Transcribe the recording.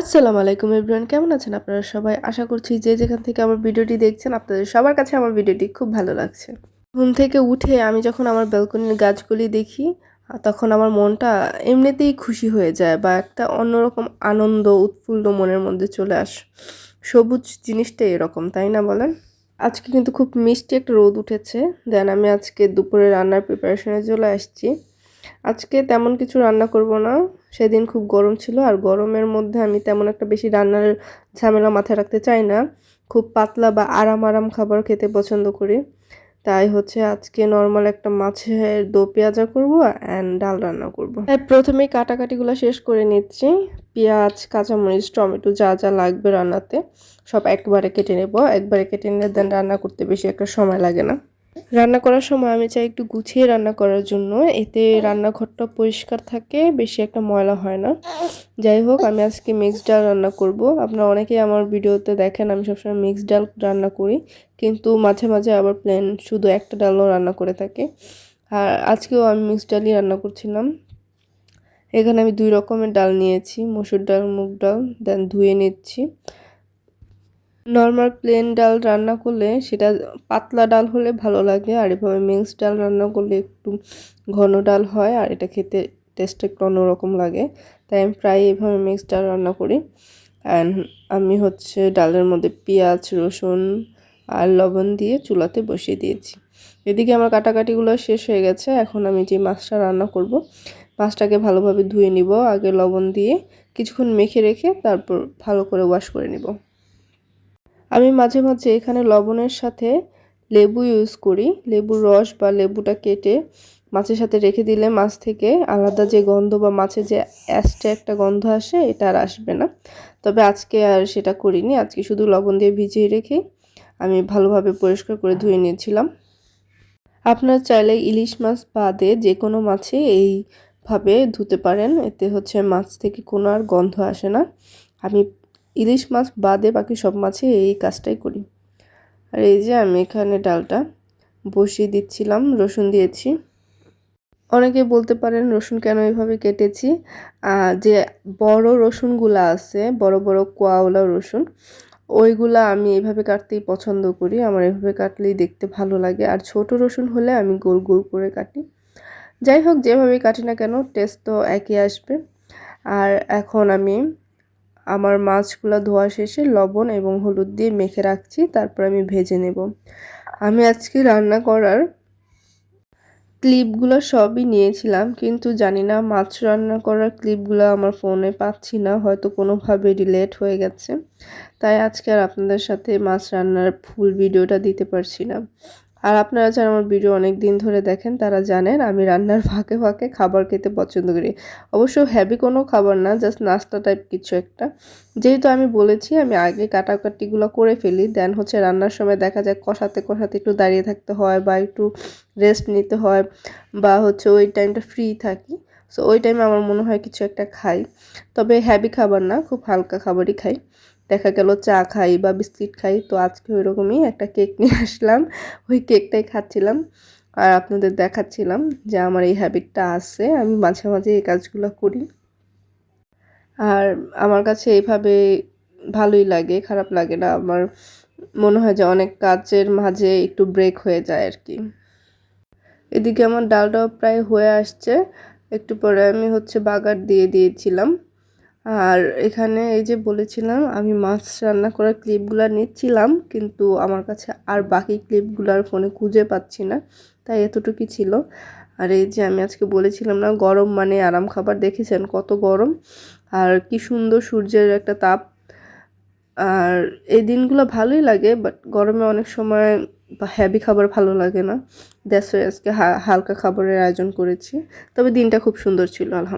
আসসালামু আলাইকুম এভরিওয়ান, কেমন আছেন আপনারা সবাই? আশা করছি যে যেখান থেকে আমার ভিডিওটি দেখছেন, আপনাদের সবার কাছে আমার ভিডিওটি খুব ভালো লাগছে। ঘুম থেকে উঠে আমি যখন আমার ব্যালকনির গাছগুলি দেখি তখন আমার মনটা এমনিতেই খুশি হয়ে যায় বা একটা অন্যরকম আনন্দ, উৎফুল্ল মনের মধ্যে চলে আস, সবুজ জিনিসটা এরকম, তাই না বলেন? আজকে কিন্তু খুব মিষ্টি একটা রোদ উঠেছে, দেন আমি আজকে দুপুরে রান্নার প্রিপারেশনে চলে আসছি। আজকে তেমন কিছু রান্না করব না সেদিন খুব গরম ছিল আর গরমের মধ্যে আমি তেমন একটা বেশি রান্নার ঝামেলা মাথায় রাখতে চাই না। খুব পাতলা বা আরাম আরাম খাবার খেতে পছন্দ করি। তাই হচ্ছে আজকে নর্মাল একটা মাছের দো পেঁয়াজা করব অ্যান্ড ডাল রান্না করব। তাই প্রথমেই কাটাকাটিগুলো শেষ করে নিচ্ছি। পেঁয়াজ, কাঁচামরিচ, টমেটো যা যা লাগবে রান্নাতে সব একবারে কেটে নেব। একবারে কেটে নিলে দেন রান্না করতে বেশি একটা সময় লাগে না। রান্না করার সময় আমি চাই একটু গুছিয়ে রান্না করার জন্য। এতে রান্নাঘরটা পরিষ্কার থাকে, বেশি একটা ময়লা হয় না। যাই হোক, আমি আজকে মিক্সড ডাল রান্না করব। আপনারা অনেকেই আমার ভিডিওতে দেখেন, আমি সবসময় মিক্সড ডাল রান্না করি। কিন্তু মাঝে মাঝে আবার প্লেন শুধু একটা ডালও রান্না করে থাকি। আর আজকেও আমি মিক্সড ডালই রান্না করছিলাম। এখানে আমি দুই রকমের ডাল নিয়েছি, মসুর ডাল, মুগ ডাল, দেন ধুয়ে নিচ্ছি। নর্মাল প্লেন ডাল রান্না করলে সেটা পাতলা ডাল হলে ভালো লাগে, আর এভাবে মিক্স ডাল রান্না করলে একটু ঘন ডাল হয়, আর এটা খেতে টেস্ট একটু অন্যরকম লাগে। তাই আমি প্রায় এভাবে মিক্স ডাল রান্না করি। অ্যান্ড আমি হচ্ছে ডালের মধ্যে পেঁয়াজ, রসুন আর লবণ দিয়ে চুলাতে বসিয়ে দিয়েছি। এদিকে আমার কাটাকাটিগুলো শেষ হয়ে গেছে, এখন আমি যে মাছটা রান্না করব, মাছটাকে ভালোভাবে ধুয়ে নিব, আগে লবণ দিয়ে কিছুক্ষণ মেখে রেখে তারপর ভালো করে ওয়াশ করে নিব। আমি মাঝে মাঝে এখানে লবণের সাথে লেবু ইউজ করি। লেবুর রস বা লেবুটা কেটে মাছের সাথে রেখে দিলে মাছ থেকে আলাদা যে গন্ধ বা মাছের যে অ্যাস্টে একটা গন্ধ আসে, এটা আর আসবে না। তবে আজকে আর সেটা করিনি। আজকে শুধু লবণ দিয়ে ভিজিয়ে রেখে আমি ভালোভাবে পরিষ্কার করে ধুয়ে নিয়েছিলাম। আপনার চাইলে ইলিশ মাছ বাদে যে কোনো মাছে এইভাবে ধুতে পারেন। এতে হচ্ছে মাছ থেকে কোনো আর গন্ধ আসে না। আমি ইলিশ মাছ বাদে বাকি সব মাছে এই কাজটাই করি। আর এই যে আমি এখানে ডালটা বসিয়ে দিচ্ছিলাম, রসুন দিয়েছি। অনেকে বলতে পারেন রসুন কেন এইভাবে কেটেছি? যে বড় রসুনগুলো আছে, বড় বড় কোয়াওলা রসুন, ওইগুলা আমি এইভাবে কাটতেই পছন্দ করি। আমার এভাবে কাটলেই দেখতে ভালো লাগে। আর ছোট রসুন হলে আমি গোল গোল করে কাটি। যাই হোক, যেভাবে কাটি না কেন টেস্ট তো একই আসবে। আর এখন আমি আমার মাছগুলো ধোয়া শেষে লবণ এবং হলুদ দিয়ে মেখে রাখছি, তারপর আমি ভেজে নেব। আমি আজকে রান্না করার ক্লিপগুলো সবই নিয়েছিলাম, কিন্তু জানি না মাছ রান্না করার ক্লিপগুলো আমার ফোনে পাচ্ছি না, হয়তো কোনোভাবে ডিলেট হয়ে গেছে। তাই আজকে আর আপনাদের সাথে মাছ রান্নার ফুল ভিডিওটা দিতে পারছি না। আর আপনারা যারা আমার ভিডিও অনেক দিন ধরে দেখেন, তারা জানেন আমি রান্নার ফাঁকে ফাঁকে খাবার খেতে পছন্দ করি। অবশ্য হ্যাভি কোনো খাবার না জাস্ট নাস্তা টাইপ কিছু একটা। যেহেতু আমি বলেছি, আমি আগে কাটাকাটিগুলো করে ফেলি দেন হচ্ছে রান্নার সময় দেখা যায় কষাতে কষাতে একটু দাঁড়িয়ে থাকতে হয় বা একটু রেস্ট নিতে হয় বা হচ্ছে ওই টাইমটা ফ্রি থাকি। সো ওই টাইমে আমার মনে হয় কিছু একটা খাই। তবে হ্যাভি খাবার না, খুব হালকা খাবারই খাই। দেখা গেল চা খাই বা বিস্কিট খাই। তো আজকে ওই রকমই একটা কেক নিয়ে আসলাম। ওই কেকটাই খাচ্ছিলাম। আর আপনাদের দেখাচ্ছিলাম যে আমার এই হ্যাবিটটা আছে। আমি মাঝে মাঝে এই কাজগুলো করি। আর আমার কাছে এইভাবে ভালোই লাগে, খারাপ লাগে না। আমার মনে হয় যে অনেক কাজের মাঝে একটু ব্রেক হয়ে যায় আর কি এদিকে আমার ডালটাও প্রায় হয়ে আসছে। একটু পরে আমি হচ্ছে বাগার দিয়ে দিয়েছিলাম। আর এখানে এই যে বলেছিলাম, আমি মাছ রান্না করার ক্লিপগুলো নিচ্ছিলাম, কিন্তু আমার কাছে আর বাকি ক্লিপগুলো আর ফোনে খুঁজে পাচ্ছি না, তাই এতটুকুই ছিল। আর এই যে আমি আজকে বলেছিলাম না, গরম মানে আরাম খাবার, দেখেছেন কত গরম? আর কি সুন্দর সূর্যের একটা তাপ। আর এই দিনগুলো ভালোই লাগে বাট গরমে অনেক সময় হ্যাভি খাবার ভালো লাগে না। দ্যাটস আজকে হালকা খাবারের আয়োজন করেছি। তবে দিনটা খুব সুন্দর ছিল, আলহামদুলিল্লাহ।